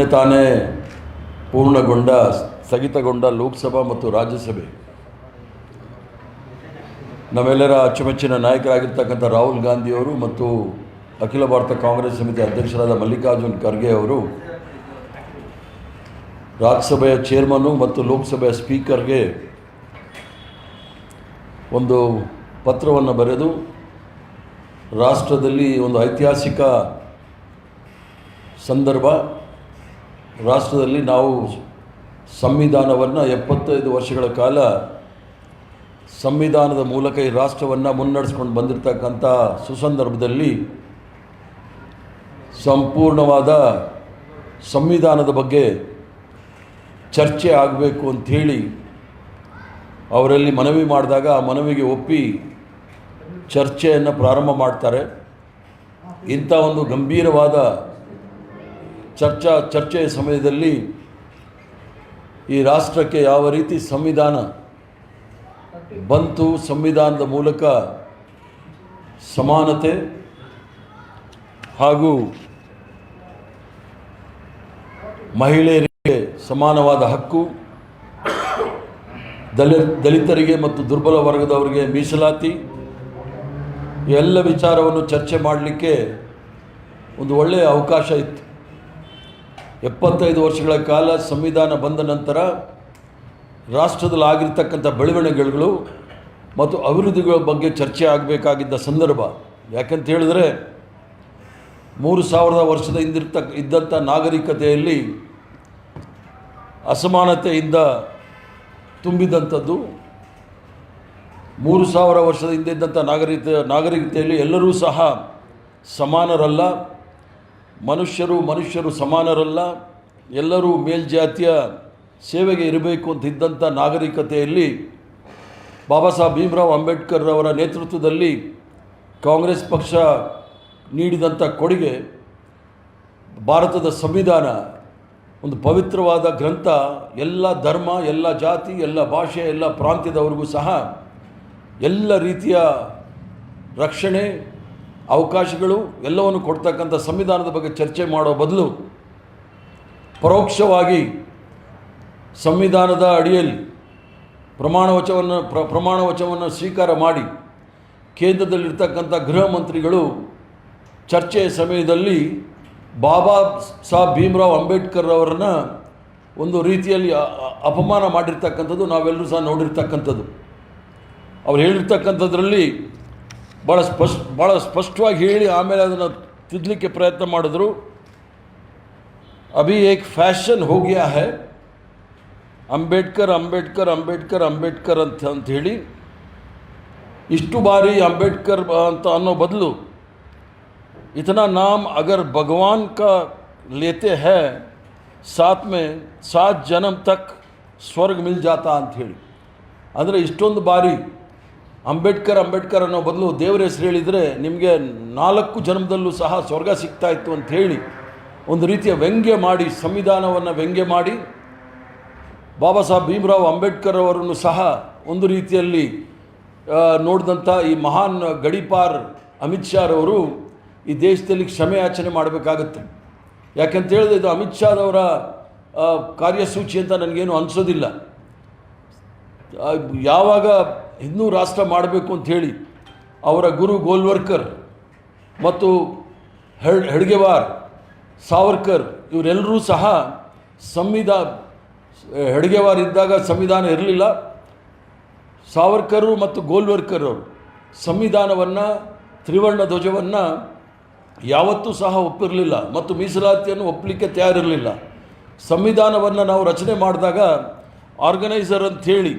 ಮೊನ್ನೆ ತಾನೇ ಪೂರ್ಣಗೊಂಡ, ಸ್ಥಗಿತಗೊಂಡ ಲೋಕಸಭಾ ಮತ್ತು ರಾಜ್ಯಸಭೆ. ನಾವೆಲ್ಲರ ಅಚ್ಚುಮೆಚ್ಚಿನ ನಾಯಕರಾಗಿರ್ತಕ್ಕಂಥ ರಾಹುಲ್ ಗಾಂಧಿಯವರು ಮತ್ತು ಅಖಿಲ ಭಾರತ ಕಾಂಗ್ರೆಸ್ ಸಮಿತಿ ಅಧ್ಯಕ್ಷರಾದ ಮಲ್ಲಿಕಾರ್ಜುನ್ ಖರ್ಗೆ ಅವರು, ರಾಜ್ಯಸಭೆಯ ಚೇರ್ಮನ್ನು ಮತ್ತು ಲೋಕಸಭೆಯ ಸ್ಪೀಕರ್ಗೆ ಒಂದು ಪತ್ರವನ್ನು ಬರೆದು, ರಾಷ್ಟ್ರದಲ್ಲಿ ಒಂದು ಐತಿಹಾಸಿಕ ಸಂದರ್ಭ ರಾಷ್ಟ್ರದಲ್ಲಿ ನಾವು ಸಂವಿಧಾನವನ್ನು ಎಪ್ಪತ್ತೈದು ವರ್ಷಗಳ ಕಾಲ ಸಂವಿಧಾನದ ಮೂಲಕ ಈ ರಾಷ್ಟ್ರವನ್ನು ಮುನ್ನಡೆಸ್ಕೊಂಡು ಬಂದಿರತಕ್ಕಂಥ ಸುಸಂದರ್ಭದಲ್ಲಿ ಸಂಪೂರ್ಣವಾದ ಸಂವಿಧಾನದ ಬಗ್ಗೆ ಚರ್ಚೆ ಆಗಬೇಕು ಅಂಥೇಳಿ ಅವರಲ್ಲಿ ಮನವಿ ಮಾಡಿದಾಗ ಆ ಮನವಿಗೆ ಒಪ್ಪಿ ಚರ್ಚೆಯನ್ನು ಪ್ರಾರಂಭ ಮಾಡ್ತಾರೆ. ಇಂಥ ಒಂದು ಗಂಭೀರವಾದ ಚರ್ಚಾ ಚರ್ಚೆಯ ಸಮಯದಲ್ಲಿ ಈ ರಾಷ್ಟ್ರಕ್ಕೆ ಯಾವ ರೀತಿ ಸಂವಿಧಾನ ಬಂತು, ಸಂವಿಧಾನದ ಮೂಲಕ ಸಮಾನತೆ ಹಾಗೂ ಮಹಿಳೆಯರಿಗೆ ಸಮಾನವಾದ ಹಕ್ಕು ದಲಿ ದಲಿತರಿಗೆ ಮತ್ತು ದುರ್ಬಲ ವರ್ಗದವರಿಗೆ ಮೀಸಲಾತಿ ಎಲ್ಲ ವಿಚಾರವನ್ನು ಚರ್ಚೆ ಮಾಡಲಿಕ್ಕೆ ಒಂದು ಒಳ್ಳೆಯ ಅವಕಾಶ ಇತ್ತು. ಎಪ್ಪತ್ತೈದು ವರ್ಷಗಳ ಕಾಲ ಸಂವಿಧಾನ ಬಂದ ನಂತರ ರಾಷ್ಟ್ರದಲ್ಲಿ ಆಗಿರ್ತಕ್ಕಂಥ ಬೆಳವಣಿಗೆಗಳು ಮತ್ತು ಅಭಿವೃದ್ಧಿಗಳ ಬಗ್ಗೆ ಚರ್ಚೆ ಆಗಬೇಕಾಗಿದ್ದ ಸಂದರ್ಭ. ಯಾಕಂತ ಹೇಳಿದ್ರೆ ಮೂರು ಸಾವಿರದ ವರ್ಷದ ಹಿಂದಿರ್ತಕ್ಕ ಇದ್ದಂಥ ನಾಗರಿಕತೆಯಲ್ಲಿ ಅಸಮಾನತೆಯಿಂದ ತುಂಬಿದಂಥದ್ದು, ಮೂರು ಸಾವಿರ ವರ್ಷದ ಹಿಂದೆ ಇದ್ದಂಥ ನಾಗರಿಕ ನಾಗರಿಕತೆಯಲ್ಲಿ ಎಲ್ಲರೂ ಸಹ ಸಮಾನರಲ್ಲ. ಮನುಷ್ಯರು ಮನುಷ್ಯರು ಸಮಾನರಲ್ಲ, ಎಲ್ಲರೂ ಮೇಲ್ಜಾತಿಯ ಸೇವೆಗೆ ಇರಬೇಕು ಅಂತ ಇದ್ದಂಥ ನಾಗರಿಕತೆಯಲ್ಲಿ ಬಾಬಾ ಸಾಹೇಬ್ ಭೀಮರಾವ್ ಅಂಬೇಡ್ಕರ್ ಅವರ ನೇತೃತ್ವದಲ್ಲಿ ಕಾಂಗ್ರೆಸ್ ಪಕ್ಷ ನೀಡಿದಂಥ ಕೊಡುಗೆ ಭಾರತದ ಸಂವಿಧಾನ, ಒಂದು ಪವಿತ್ರವಾದ ಗ್ರಂಥ, ಎಲ್ಲ ಧರ್ಮ, ಎಲ್ಲ ಜಾತಿ, ಎಲ್ಲ ಭಾಷೆ, ಎಲ್ಲ ಪ್ರಾಂತ್ಯದವರಿಗೂ ಸಹ ಎಲ್ಲ ರೀತಿಯ ರಕ್ಷಣೆ ಅವಕಾಶಗಳು ಎಲ್ಲವನ್ನು ಕೊಡ್ತಕ್ಕಂಥ ಸಂವಿಧಾನದ ಬಗ್ಗೆ ಚರ್ಚೆ ಮಾಡೋ ಬದಲು ಪರೋಕ್ಷವಾಗಿ ಸಂವಿಧಾನದ ಅಡಿಯಲ್ಲಿ ಪ್ರಮಾಣ ವಚವನ್ನು, ಪ್ರ, ಪ್ರಮಾಣ ವಚನವನ್ನು ಸ್ವೀಕಾರ ಮಾಡಿ ಕೇಂದ್ರದಲ್ಲಿರ್ತಕ್ಕಂಥ ಗೃಹ ಮಂತ್ರಿಗಳು ಚರ್ಚೆಯ ಸಮಯದಲ್ಲಿ ಬಾಬಾ ಸಾಹೇಬ್ ಭೀಮರಾವ್ ಅಂಬೇಡ್ಕರ್ ಅವರನ್ನು ಒಂದು ರೀತಿಯಲ್ಲಿ ಅಪಮಾನ ಮಾಡಿರ್ತಕ್ಕಂಥದ್ದು ನಾವೆಲ್ಲರೂ ಸಹ ನೋಡಿರ್ತಕ್ಕಂಥದ್ದು. ಅವ್ರು ಹೇಳಿರ್ತಕ್ಕಂಥದ್ರಲ್ಲಿ ಭಾಳ ಸ್ಪಷ್ಟ ಭಾಳ ಸ್ಪಷ್ಟವಾಗಿ ಹೇಳಿ ಆಮೇಲೆ ಅದನ್ನು ತಿದ್ದಲಿಕ್ಕೆ ಪ್ರಯತ್ನ ಮಾಡಿದ್ರು ಅಭಿ ಏಕ್ ಫ್ಯಾಷನ್ ಹೋಗ್ಯಾ ಹೈ ಅಂಬೇಡ್ಕರ್ ಅಂಬೇಡ್ಕರ್ ಅಂಬೇಡ್ಕರ್ ಅಂಬೇಡ್ಕರ್ ಅಂತ ಅಂತ ಹೇಳಿ ಇಷ್ಟು ಬಾರಿ ಅಂಬೇಡ್ಕರ್ ಅಂತ ಅನ್ನೋ ಬದಲು इतना नाम अगर भगवान का लेते हैं साथ में सात जन्म तक ಸ್ವರ್ಗ ಮಿಲ್ ಜಾತಾ ಅಂತ ಹೇಳಿ ಅಂದರೆ ಇಷ್ಟೊಂದು ಬಾರಿ ಅಂಬೇಡ್ಕರ್ ಅಂಬೇಡ್ಕರ್ ಅನ್ನೋ ಬದಲು ದೇವರ ಹೆಸರು ಹೇಳಿದರೆ ನಿಮಗೆ ನಾಲ್ಕು ಜನ್ಮದಲ್ಲೂ ಸಹ ಸ್ವರ್ಗ ಸಿಗ್ತಾ ಇತ್ತು ಅಂತ ಹೇಳಿ ಒಂದು ರೀತಿಯ ವ್ಯಂಗ್ಯ ಮಾಡಿ, ಸಂವಿಧಾನವನ್ನು ವ್ಯಂಗ್ಯ ಮಾಡಿ, ಬಾಬಾ ಸಾಹೇಬ್ ಭೀಮರಾವ್ ಅಂಬೇಡ್ಕರ್ ಅವರನ್ನು ಸಹ ಒಂದು ರೀತಿಯಲ್ಲಿ ನೋಡಿದಂಥ ಈ ಮಹಾನ್ ಗಡಿಪಾರ್ ಅಮಿತ್ ಶಾರವರು ಈ ದೇಶದಲ್ಲಿ ಕ್ಷಮೆ ಯಾಚನೆ ಮಾಡಬೇಕಾಗತ್ತೆ. ಯಾಕಂತ ಹೇಳಿದ್ರೆ ಇದು ಅಮಿತ್ ಶಾದವರ ಕಾರ್ಯಸೂಚಿ ಅಂತ ನನಗೇನು ಅನಿಸೋದಿಲ್ಲ. ಯಾವಾಗ ಹಿಂದೂ ರಾಷ್ಟ್ರ ಮಾಡಬೇಕು ಅಂತ ಹೇಳಿ ಅವರ ಗುರು ಗೋಲ್ವರ್ಕರ್ ಮತ್ತು ಹೆಡ್ ಹೆಡ್ಗೆವಾರ್ ಸಾವರ್ಕರ್ ಇವರೆಲ್ಲರೂ ಸಹ ಸಂವಿಧಾನ ಹೆಡ್ಗೆವಾರ್ ಇದ್ದಾಗ ಸಂವಿಧಾನ ಇರಲಿಲ್ಲ. ಸಾವರ್ಕರು ಮತ್ತು ಗೋಲ್ವರ್ಕರ್ ಅವರು ಸಂವಿಧಾನವನ್ನು, ತ್ರಿವರ್ಣ ಧ್ವಜವನ್ನು ಯಾವತ್ತೂ ಸಹ ಒಪ್ಪಿರಲಿಲ್ಲ ಮತ್ತು ಮೀಸಲಾತಿಯನ್ನು ಒಪ್ಪಲಿಕ್ಕೆ ತಯಾರಿರಲಿಲ್ಲ. ಸಂವಿಧಾನವನ್ನು ನಾವು ರಚನೆ ಮಾಡಿದಾಗ ಆರ್ಗನೈಸರ್ ಅಂತ ಹೇಳಿ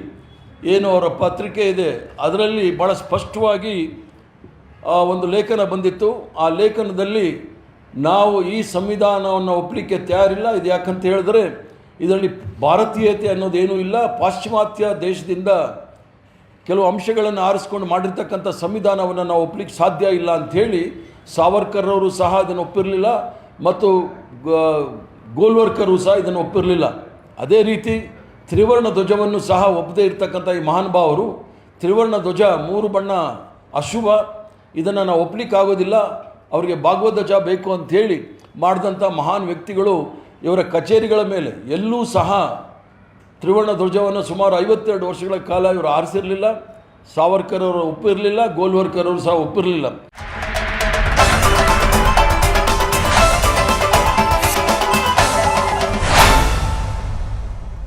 ಏನು ಅವರ ಪತ್ರಿಕೆ ಇದೆ, ಅದರಲ್ಲಿ ಭಾಳ ಸ್ಪಷ್ಟವಾಗಿ ಆ ಒಂದು ಲೇಖನ ಬಂದಿತ್ತು. ಆ ಲೇಖನದಲ್ಲಿ ನಾವು ಈ ಸಂವಿಧಾನವನ್ನು ಒಪ್ಪಲಿಕ್ಕೆ ತಯಾರಿಲ್ಲ. ಇದು ಯಾಕಂತ ಹೇಳಿದ್ರೆ, ಇದರಲ್ಲಿ ಭಾರತೀಯತೆ ಅನ್ನೋದೇನೂ ಇಲ್ಲ. ಪಾಶ್ಚಿಮಾತ್ಯ ದೇಶದಿಂದ ಕೆಲವು ಅಂಶಗಳನ್ನು ಆರಿಸ್ಕೊಂಡು ಮಾಡಿರ್ತಕ್ಕಂಥ ಸಂವಿಧಾನವನ್ನು ನಾವು ಒಪ್ಪಲಿಕ್ಕೆ ಸಾಧ್ಯ ಇಲ್ಲ ಅಂಥೇಳಿ ಸಾವರ್ಕರ್ರವರು ಸಹ ಇದನ್ನು ಒಪ್ಪಿರಲಿಲ್ಲ. ಮತ್ತು ಗೋಲ್ವರ್ಕರು ಸಹ ಇದನ್ನು ಒಪ್ಪಿರಲಿಲ್ಲ. ಅದೇ ರೀತಿ ತ್ರಿವರ್ಣ ಧ್ವಜವನ್ನು ಸಹ ಒಪ್ಪದೇ ಇರ್ತಕ್ಕಂಥ ಈ ಮಹಾನುಭಾವರು ತ್ರಿವರ್ಣ ಧ್ವಜ ಮೂರು ಬಣ್ಣ ಅಶುಭ, ಇದನ್ನು ನಾವು ಒಪ್ಪಲಿಕ್ಕಾಗೋದಿಲ್ಲ ಅವರಿಗೆ ಭಾಗವಧ್ವಜ ಬೇಕು ಅಂಥೇಳಿ ಮಾಡಿದಂಥ ಮಹಾನ್ ವ್ಯಕ್ತಿಗಳು ಇವರ ಕಚೇರಿಗಳ ಮೇಲೆ ಎಲ್ಲೂ ಸಹ ತ್ರಿವರ್ಣ ಧ್ವಜವನ್ನು ಸುಮಾರು ಐವತ್ತೆರಡು ವರ್ಷಗಳ ಕಾಲ ಇವರು ಆರಿಸಿರಲಿಲ್ಲ. ಸಾವರ್ಕರ್ ಅವರು ಒಪ್ಪಿರಲಿಲ್ಲ ಗೋಲ್ವರ್ಕರ್ ಅವರು ಸಹ ಒಪ್ಪಿರಲಿಲ್ಲ.